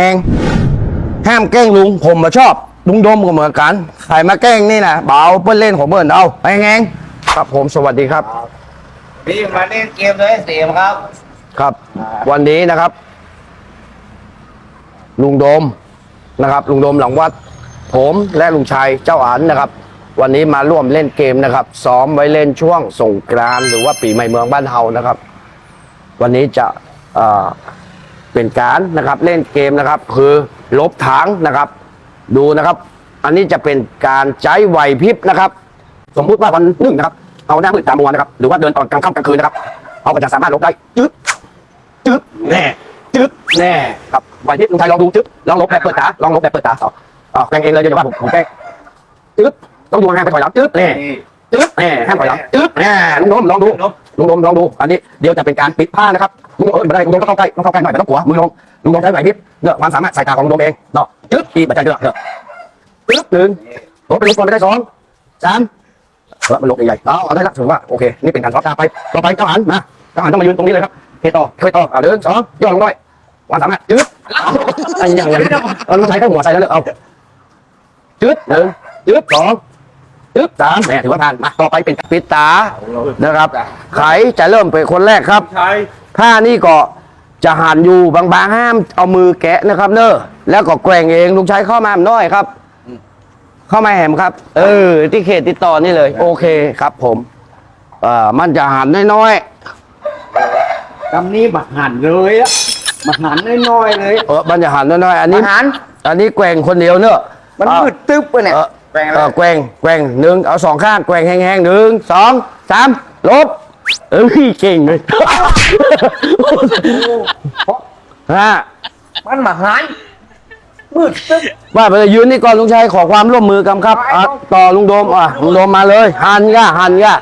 แกล้งห้ามแกล้งลุงผมมาชอบ ลุงดมก็เหมือนกันใครมาแกล้งนี่นะเบาเปิ้ลเล่นของเบิ้ลเอาไปแงงครับผมสวัสดีครับนี่มาเล่นเกมเลยเสียมครับ ครับ วันนี้นะครับ ลุงโดมนะครับ ลุงโดมหลังวัด ผมและลุงชัยเจ้าอันนะครับ วันนี้มาร่วมเล่นเกมนะครับ ซ้อมไว้เล่นช่วงสงกรานต์หรือว่าปีใหม่เมืองบ้านเฮานะครับ วันนี้จะเอ่อ เป็นการนะครับเล่นเกมนะครับ คือลบถังนะครับ ดูนะครับ อันนี้จะเป็นการใช้ไหวพริบนะครับ สมมุติว่าวันหนึ่งนะครับ เอาหน้ามืดตามัวนะครับ หรือว่าเดินตอนกลางค่ำกลางคืนนะครับเขาก็จะสามารถลบได้จึ๊บจึ๊บแน่จึ๊บแน่ครับไหวพริบลุงชัยลองดูจึ๊บลองลบแบบเปิดตาลองลบแบบเปิดตาต่ออ๋อแกล้งเองเลยเดี๋ยวว่าผมผมแกล้งจึ๊บต้องดูห่างไปถอยหลังจึ๊บแน่ จึ๊บแน่ห้ามถอยหลังจึ๊บแน่ลุงโดมลองดูลุงโดมลองดู อันนี้เดี๋ยวจะเป็นการปิดผ้านะครับลุงเออไม่ได้ลุงโดมต้องเข้าใกล้ต้องเข้าใกล้หน่อยไม่ต้องกลัวมือลงลุงโดมใช้ไหวพริบเนี่ยความสามารถสายตาของลุงโดมเองเนาะจึ๊บอีกบัจจัยเด้อเด้อจึ๊บหนึ่งลบไปลบก่อนไม่ได้สองสามเออมันลงใหญ่ๆเอาเอาได้ละถือว่าโอเคนี่เป็นการท็อปตาไปต่อไปเจ้าหันมาเจ้าหันต้องมายืนตรงนี้เลยครับเคต่อเคต่อเอาเดินสองย่อลงด้วยวันสามารถจืดไอ้ยังยังเอาต้องใช้ข้างหัวใส่แล้วเลยเอาจืดหนึ่งจืดสอง จืดสามแหมถือว่าผ่านมาต่อไปเป็นปิดตานะครับ ไขจะเริ่มเป็นคนแรกครับ ใช่ถ้านี่ก็จะหันอยู่บางๆห้ามเอามือแกะนะครับ เนอะแล้วก็แกว่งเองลุงชัยเข้ามาหน่อยครับ เข้ามาแหมครับ เออ ที่เขตติดต่อนี่เลย โอเคครับ ผมเอ่อมันจะหันน้อยกำนี้มาหันเลยอะมาหันน้อยๆเลย ๆเออมันจะหันน้อยๆอันนี้ หันอันนี้แกว่งคนเดียวเนอะมันมืดตึ๊บไปเนี่ย เออแกว่งเออแกว่งแกว่งหนึ่งเอาสองข้างแกว่งแห้งๆหนึ่งสองสามลบเออพี่เก่งเลยฮะมันมาหันมืดตึ๊บว่าไปเลยยืนนี่ก่อนลุงชัยขอความร่วมมือกันครับอะต่อลุงโดมอะลุงโดมมาเลยหันก่ะหันก่ะ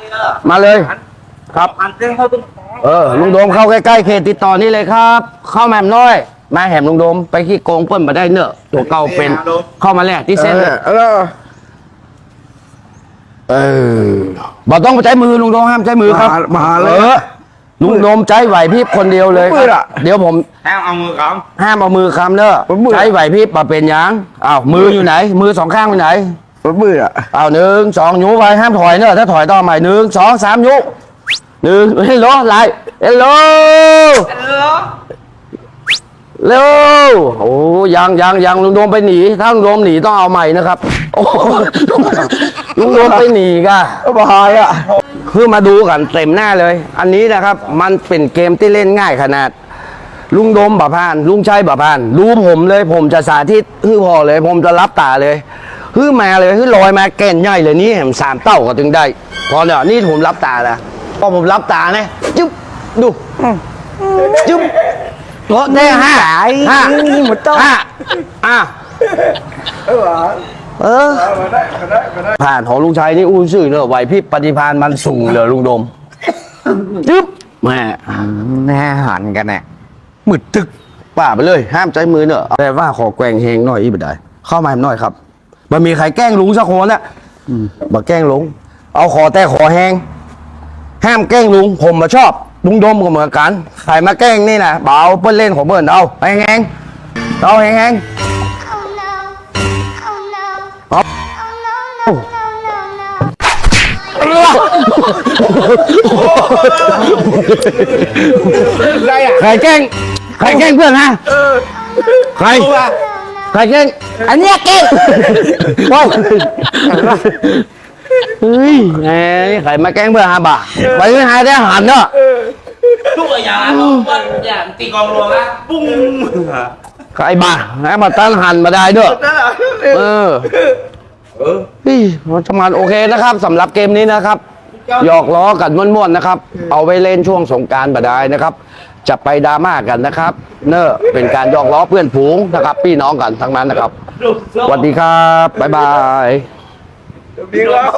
มาเลย ครับหันเส้นเข้าตรงเออลุงโดมเข้าใกล้ๆเขตติดต่อนี่เลยครับ เข้าแหม่มน้อยมาแหมลุงโดมไปขี้โกงเปิ้นมาได้เนอะตัวเก่าเป็นเข้ามาแลกที่เส้นเลยเออ เออบอกต้องไปใช้มือลุงโดมห้ามใช้มือครับมามาเลย ออลุงโดมใจไหวพริบคนเดียวเลยมืออะเดี๋ยวผมแห้งเอามือคห้ามเอามือคำเนอะผมมือ ใช้ไหวพริบมาเป็นหยังอ้าวมืออยู่ไหน มือสองข้างอยู่ไหนำมืดอะเอาหนึ่งสองยูไปห้ามถอยเนอะถ้าถอยต้องเอาใหม่หนึ่งสองสามยูหนึ่งเฮลโหลไลน์เฮลโหล เร็วโอ้ยังยังยังลุงโดมไปหนี ถ้าลุงโดมหนีต้องเอาใหม่นะครับ โอ้ลุงโดมไปหนีกะบายอะคือมาดูกันเต็มหน้าเลย อันนี้นะครับ มันเป็นเกมที่เล่นง่ายขนาด ลุงโดมบะพาน ลุงชัยบะพาน รู้ผมเลย ผมจะสาธิตฮือพอเลย ผมจะรับตาเลยฮือมาเลยฮือลอยมาแก่นใหญ่เลยนี่เห็นสามเต้าก็ถึงได้ พอเนี่ยนี่ผมรับตาแล้วพอผมรับตาเนี่ยจุ๊บดูจุ๊บ โอ้ได้ห้าห้าหมดต้องห้าอะเออเออมาได้มาได้มาได้ผ่านของลุงชัยนี่อู้ซื่อเนอะไหวพริบปฏิภาณมันสูงเลยลุงโดมจึ๊บแม่แน่หันกันเนี่ยมืดตึกป่าไปเลย ห้ามใจมือเนอะแต่ว่าขอแกว่งเฮงหน่อยอีกได้เข้ามาหน่อยครับมันมีใครแกล้งลุงสักคนน่ะมาแกล้งลุงเอาขอแต่ขอแหงห้ามแกล้งลุงผมมาชอบ ลุงโดมก็เหมือนกันใครมาแกล้งนี่นะเบาเปิ้ลเล่นของเบิ้ลเอาแหงแหงเอาแหงแหง Oh no. Oh no. Oh. Oh no, no, no, no, no. ไรอะใครแกล้งใครแกล้งเพื่อนฮะใครใครแกล้งอันเนี้ยแกล้งโอ้ เฮ้ยแหมนี่ใครมาแกล้งเพื่อนฮะบ่าไปไม่หายได้หันเนาะทุกอย่างวันอย่างตีกองรวมนะปุ้งใครบ้าให้มาตั้งหันมาได้ด้วยเออเฮ้ยมันทำงานโอเคนะครับสำหรับเกมนี้นะครับหยอกล้อกันม่วนๆนะครับ เอาไว้เล่นช่วงสงกรารบดายนะครับ จะไปดราม่ากันนะครับ เนอะเป็นการหยอกล้อเพื่อนฝูงนะครับ พี่น้องกันทั้งนั้นนะครับสวัสดีครับบ๊ายบาย ดีแล้ว